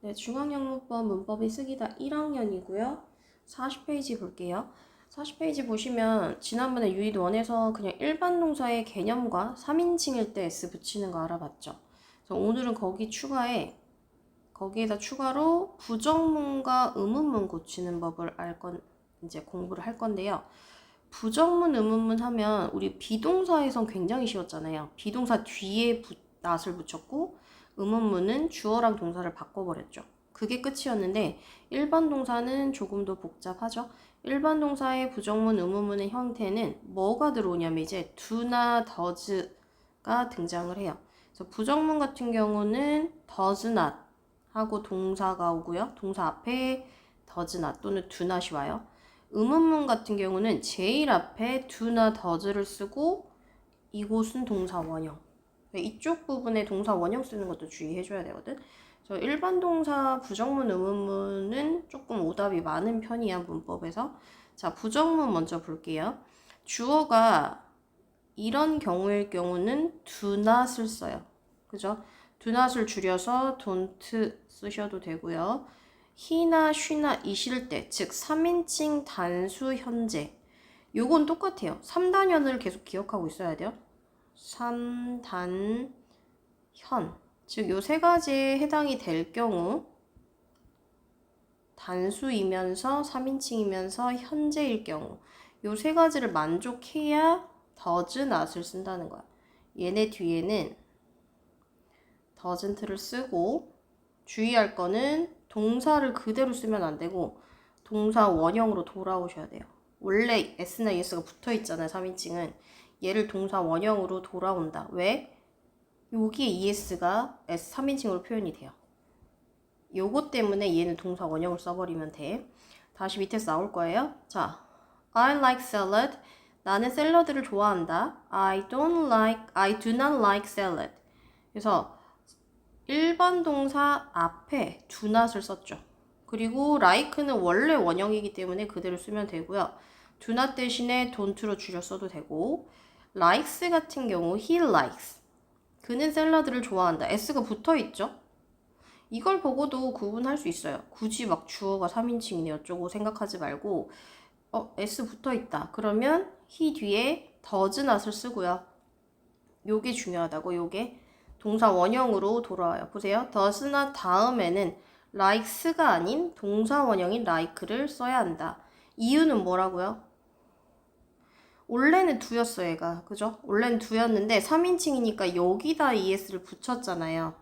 네, 중앙영문법 문법이 쓰기다 1학년이고요. 40페이지 볼게요. 40페이지 보시면 지난번에 유닛 1에서 그냥 일반 동사의 개념과 3인칭일 때 S 붙이는 거 알아봤죠. 그래서 오늘은 거기 추가해 거기에다 추가로 부정문과 의문문 고치는 법을 알 건 이제 공부를 할 건데요. 부정문 의문문 하면 우리 비동사에선 굉장히 쉬웠잖아요. 비동사 뒤에 부, 낫을 붙였고 의문문은 주어랑 동사를 바꿔버렸죠. 그게 끝이었는데 일반 동사는 조금 더 복잡하죠. 일반 동사의 부정문 의문문의 형태는 뭐가 들어오냐면 이제 do나 does가 등장을 해요. 그래서 부정문 같은 경우는 does not 하고 동사가 오고요. 동사 앞에 does not 또는 do not이 와요. 의문문 같은 경우는 제일 앞에 do나 does를 쓰고 이곳은 동사 원형. 이쪽 부분에 동사 원형 쓰는 것도 주의해줘야 되거든. 저 일반 동사 부정문 의문문은 조금 오답이 많은 편이야 문법에서. 자 부정문 먼저 볼게요. 주어가 이런 경우일 경우는 do not을 써요. 그죠? do not을 줄여서 don't 쓰셔도 되고요. he나 she나 이실 때, 즉 3인칭 단수 현재. 요건 똑같아요. 3단연을 계속 기억하고 있어야 돼요. 3단 현. 즉, 요 세 가지에 해당이 될 경우, 단수이면서 3인칭이면서 현재일 경우, 요 세 가지를 만족해야 does not을 쓴다는 거야. 얘네 뒤에는 doesn't를 쓰고, 주의할 거는 동사를 그대로 쓰면 안 되고, 동사 원형으로 돌아오셔야 돼요. 원래 s나 es가 붙어 있잖아요, 3인칭은. 얘를 동사 원형으로 돌아온다. 왜? 여기에 es가 s 3인칭으로 표현이 돼요. 요거 때문에 얘는 동사 원형을 써버리면 돼. 다시 밑에서 나올 거예요. 자, I like salad. 나는 샐러드를 좋아한다. I don't like, I do not like salad. 그래서 일반 동사 앞에 do not을 썼죠. 그리고 like는 원래 원형이기 때문에 그대로 쓰면 되고요. do not 대신에 don't로 줄여 써도 되고 likes 같은 경우 he likes. 그는 샐러드를 좋아한다. s가 붙어 있죠. 이걸 보고도 구분할 수 있어요. 굳이 막 주어가 3인칭이네 어쩌고 생각하지 말고 어, s 붙어 있다. 그러면 he 뒤에 does not을 쓰고요. 요게 중요하다고 요게 동사 원형으로 돌아와요. 보세요. does not 다음에는 likes가 아닌 동사 원형인 like를 써야 한다. 이유는 뭐라고요? 원래는 두였어 얘가 그죠? 원래는 두였는데 3인칭이니까 여기다 es를 붙였잖아요.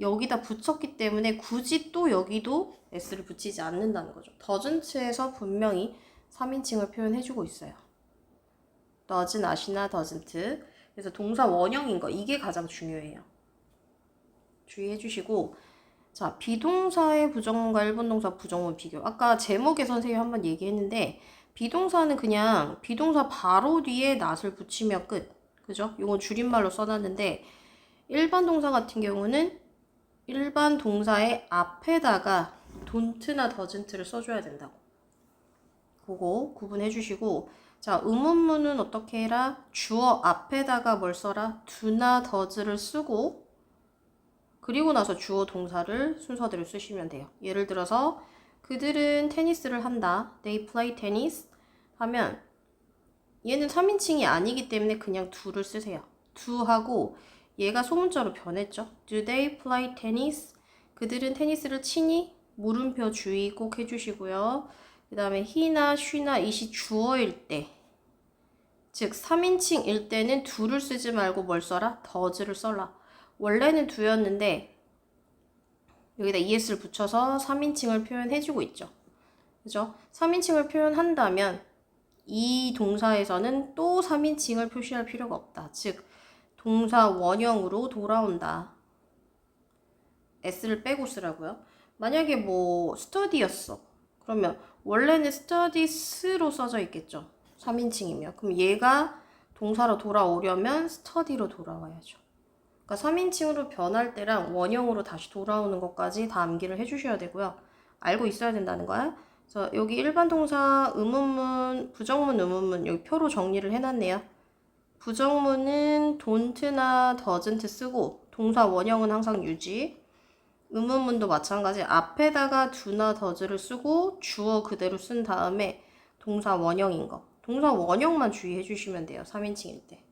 여기다 붙였기 때문에 굳이 또 여기도 s를 붙이지 않는다는 거죠. doesn't에서 분명히 3인칭을 표현해주고 있어요. does not이나 doesn't 그래서 동사 원형인 거 이게 가장 중요해요. 주의해 주시고 자 비동사의 부정문과 일본 동사 부정문 비교 아까 제목에 선생님 한번 얘기했는데 비동사는 그냥 비동사 바로 뒤에 not을 붙이면 끝 그죠? 이건 줄임말로 써놨는데 일반 동사 같은 경우는 일반 동사의 앞에다가 don't나 doesn't를 써줘야 된다고 그거 구분해 주시고 자, 의문문은 어떻게 해라? 주어 앞에다가 뭘 써라? do나 does를 쓰고 그리고 나서 주어 동사를 순서대로 쓰시면 돼요. 예를 들어서 그들은 테니스를 한다. They play tennis 하면 얘는 3인칭이 아니기 때문에 그냥 do를 쓰세요. do 하고 얘가 소문자로 변했죠. Do they play tennis? 그들은 테니스를 치니? 물음표 주의 꼭 해주시고요. 그 다음에 he나 she나 it이 주어일 때, 즉 3인칭일 때는 do를 쓰지 말고 뭘 써라? does를 써라. 원래는 do였는데 여기다 es를 붙여서 3인칭을 표현해주고 있죠. 그죠? 3인칭을 표현한다면 이 동사에서는 또 3인칭을 표시할 필요가 없다. 즉 동사 원형으로 돌아온다. s를 빼고 쓰라고요. 만약에 뭐 study였어. 그러면 원래는 studies로 써져 있겠죠. 3인칭이면. 그럼 얘가 동사로 돌아오려면 study로 돌아와야죠. 그러니까 3인칭으로 변할 때랑 원형으로 다시 돌아오는 것까지 다 암기를 해주셔야 되고요. 알고 있어야 된다는 거야. 그래서 여기 일반 동사 의문문, 부정문, 의문문 여기 표로 정리를 해놨네요. 부정문은 don't나 doesn't 쓰고 동사 원형은 항상 유지. 의문문도 마찬가지. 앞에다가 do나 does를 쓰고 주어 그대로 쓴 다음에 동사 원형인 거. 동사 원형만 주의해 주시면 돼요. 3인칭일 때.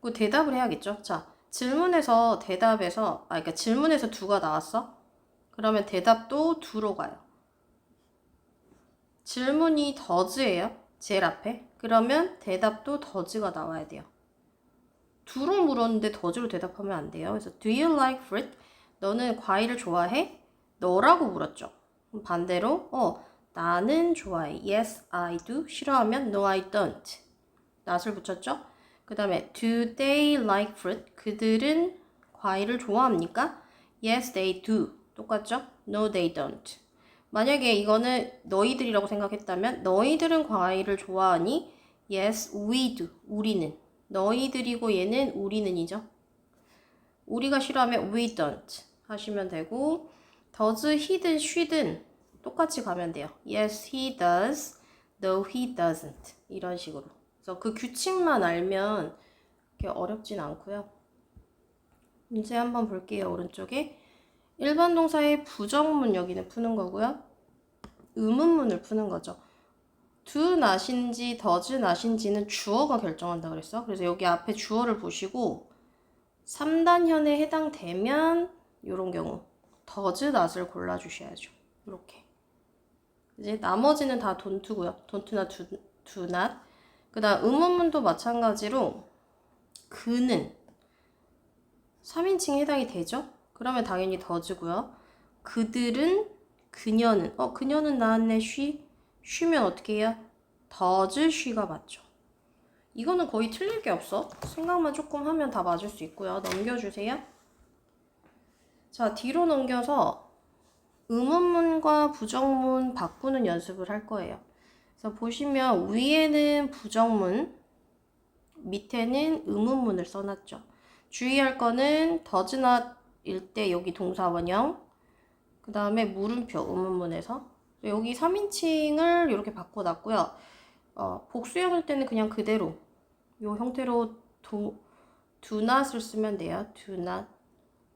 그리고 대답을 해야겠죠. 자, 질문에서 대답에서 아 그러니까 질문에서 두가 나왔어? 그러면 대답도 두로 가요. 질문이 더즈예요. 제일 앞에. 그러면 대답도 더즈가 나와야 돼요. 두로 물었는데 더즈로 대답하면 안 돼요. 그래서 do you like fruit? 너는 과일을 좋아해? 너라고 물었죠. 반대로 어 나는 좋아해. Yes, I do. 싫어하면 No, I don't. 낫을 붙였죠. 그 다음에 Do they like fruit? 그들은 과일을 좋아합니까? Yes, they do. 똑같죠? No, they don't. 만약에 이거는 너희들이라고 생각했다면 너희들은 과일을 좋아하니? Yes, we do. 우리는. 너희들이고 얘는 우리는이죠. 우리가 싫어하면 we don't 하시면 되고 does he든 she든 똑같이 가면 돼요. Yes, he does. No, he doesn't. 이런 식으로. 그래서 그 규칙만 알면 어렵진 않고요. 문제 한번 볼게요. 오른쪽에 일반 동사의 부정문 여기는 푸는 거고요. 의문문을 푸는 거죠. do not인지 does not인지는 주어가 결정한다 그랬어. 그래서 여기 앞에 주어를 보시고 3단현에 해당되면 이런 경우 does not을 골라주셔야죠. 이렇게. 이제 나머지는 다 don't고요. don't나 do, do not. 그 다음 의문문도 마찬가지로 그는 3인칭에 해당이 되죠? 그러면 당연히 does고요. 그들은 그녀는 어 그녀는 나왔네 쉬 쉬면 어떻게 해요? does she가 맞죠. 이거는 거의 틀릴 게 없어. 생각만 조금 하면 다 맞을 수 있고요. 넘겨주세요. 자 뒤로 넘겨서 의문문과 부정문 바꾸는 연습을 할 거예요. 그래서 보시면 위에는 부정문, 밑에는 의문문을 써놨죠. 주의할 거는 not일 때 여기 동사 원형, 그 다음에 물음표 의문문에서 여기 3인칭을 이렇게 바꿔놨고요. 어, 복수형일 때는 그냥 그대로 이 형태로 do, do not을 쓰면 돼요. do not.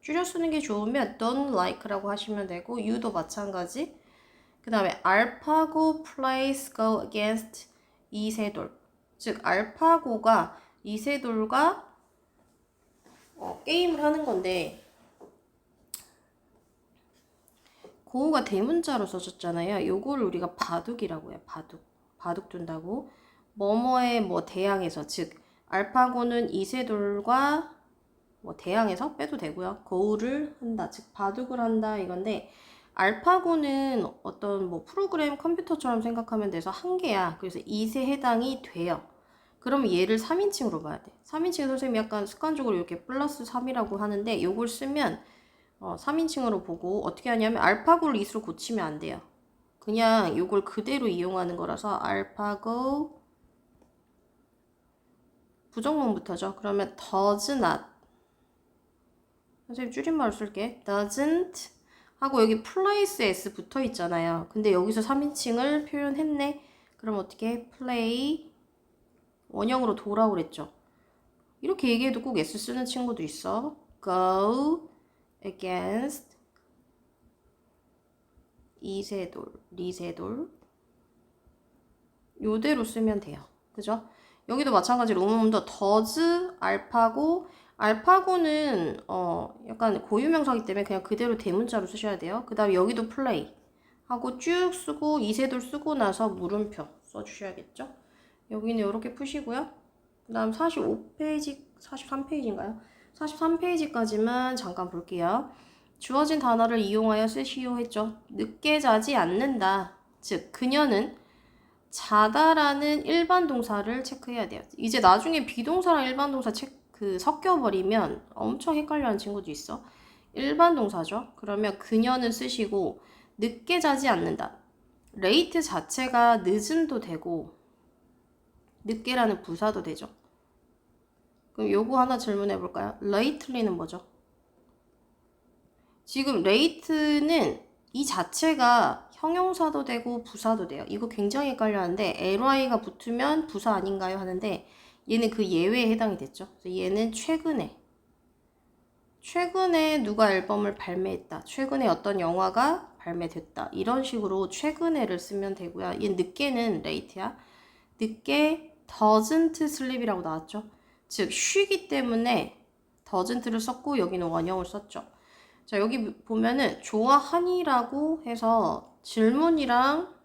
줄여 쓰는 게 좋으면 don't like라고 하시면 되고 you도 마찬가지. 그 다음에 알파고 plays go against 이세돌. 즉 알파고가 이세돌과 어, 게임을 하는 건데 고우가 대문자로 써졌잖아요. 요거를 우리가 바둑이라고 해요. 바둑. 바둑 둔다고. 뭐뭐에 뭐 대항해서 즉 알파고는 이세돌과 뭐 대항해서 빼도 되고요. 거울을 한다. 즉 바둑을 한다 이건데 알파고는 어떤 뭐 프로그램 컴퓨터처럼 생각하면 돼서 한 개야. 그래서 이세 해당이 돼요. 그러면 얘를 3인칭으로 봐야 돼. 3인칭 선생님이 약간 습관적으로 이렇게 플러스 3이라고 하는데 요걸 쓰면 어, 3인칭으로 보고 어떻게 하냐면 알파고를 이수로 고치면 안 돼요. 그냥 요걸 그대로 이용하는 거라서 알파고 부정문부터죠. 그러면 does not 선생님 줄임말 쓸게. doesn't 하고 여기 place s 붙어 있잖아요. 근데 여기서 3인칭을 표현했네. 그럼 어떻게 play 원형으로 돌아오랬죠. 이렇게 얘기해도 꼭 s 쓰는 친구도 있어. go against 이세돌, 리세돌 요대로 쓰면 돼요. 그죠? 여기도 마찬가지로 음음도 does 알파고 알파고는 어 약간 고유명사기 때문에 그냥 그대로 대문자로 쓰셔야 돼요. 그 다음에 여기도 play 하고 쭉 쓰고 이세돌 쓰고 나서 물음표 써주셔야겠죠. 여기는 이렇게 푸시고요. 그 다음 45페이지, 43페이지인가요? 43페이지까지만 잠깐 볼게요. 주어진 단어를 이용하여 쓰시오 했죠. 늦게 자지 않는다. 즉, 그녀는 자다라는 일반 동사를 체크해야 돼요. 이제 나중에 비동사랑 일반 동사 체크, 그 섞여버리면 엄청 헷갈려하는 친구도 있어. 일반 동사죠. 그러면 그녀는 쓰시고 늦게 자지 않는다. 레이트 자체가 늦은도 되고 늦게라는 부사도 되죠. 그럼 요거 하나 질문해 볼까요? lately는 뭐죠? 지금 late는 이 자체가 형용사도 되고 부사도 돼요. 이거 굉장히 헷갈려하는데 ly가 붙으면 부사 아닌가요? 하는데 얘는 그 예외에 해당이 됐죠. 얘는 최근에 최근에 누가 앨범을 발매했다. 최근에 어떤 영화가 발매됐다. 이런 식으로 최근에를 쓰면 되고요. 얘 늦게는 late야. 늦게 doesn't sleep이라고 나왔죠. 즉 쉬기 때문에 doesn't를 썼고 여기는 원형을 썼죠. 자 여기 보면은 좋아하니라고 해서 질문이랑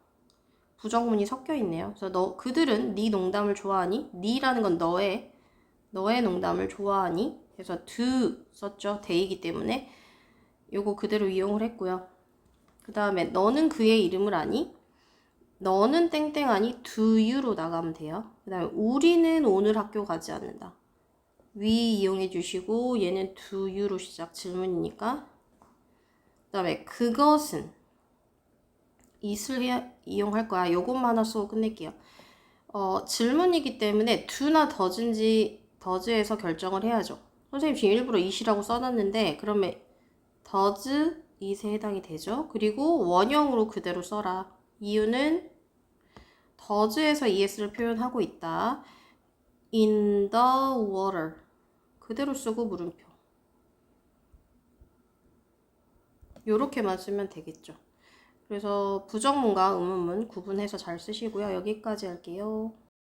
부정문이 섞여 있네요. 그래서 너 그들은 네 농담을 좋아하니? 네라는 건 너의 너의 농담을 좋아하니? 그래서 do 썼죠. 대이기 때문에 요거 그대로 이용을 했고요. 그 다음에 너는 그의 이름을 아니? 너는 땡땡 아니? do you로 나가면 돼요. 그 다음에 우리는 오늘 학교 가지 않는다. we 이용해 주시고 얘는 do you로 시작 질문이니까 그 다음에 그것은 해- 이용할 거야. 요것만 하나 쓰고 끝낼게요. 어, 질문이기 때문에 do나 does인지 does에서 결정을 해야죠. 선생님 지금 일부러 it이라고 써놨는데 그러면 does it에 해당이 되죠. 그리고 원형으로 그대로 써라. 이유는 does에서 es를 표현하고 있다. in the water 그대로 쓰고 물음표 요렇게만 쓰면 되겠죠. 그래서 부정문과 의문문 구분해서 잘 쓰시고요. 여기까지 할게요.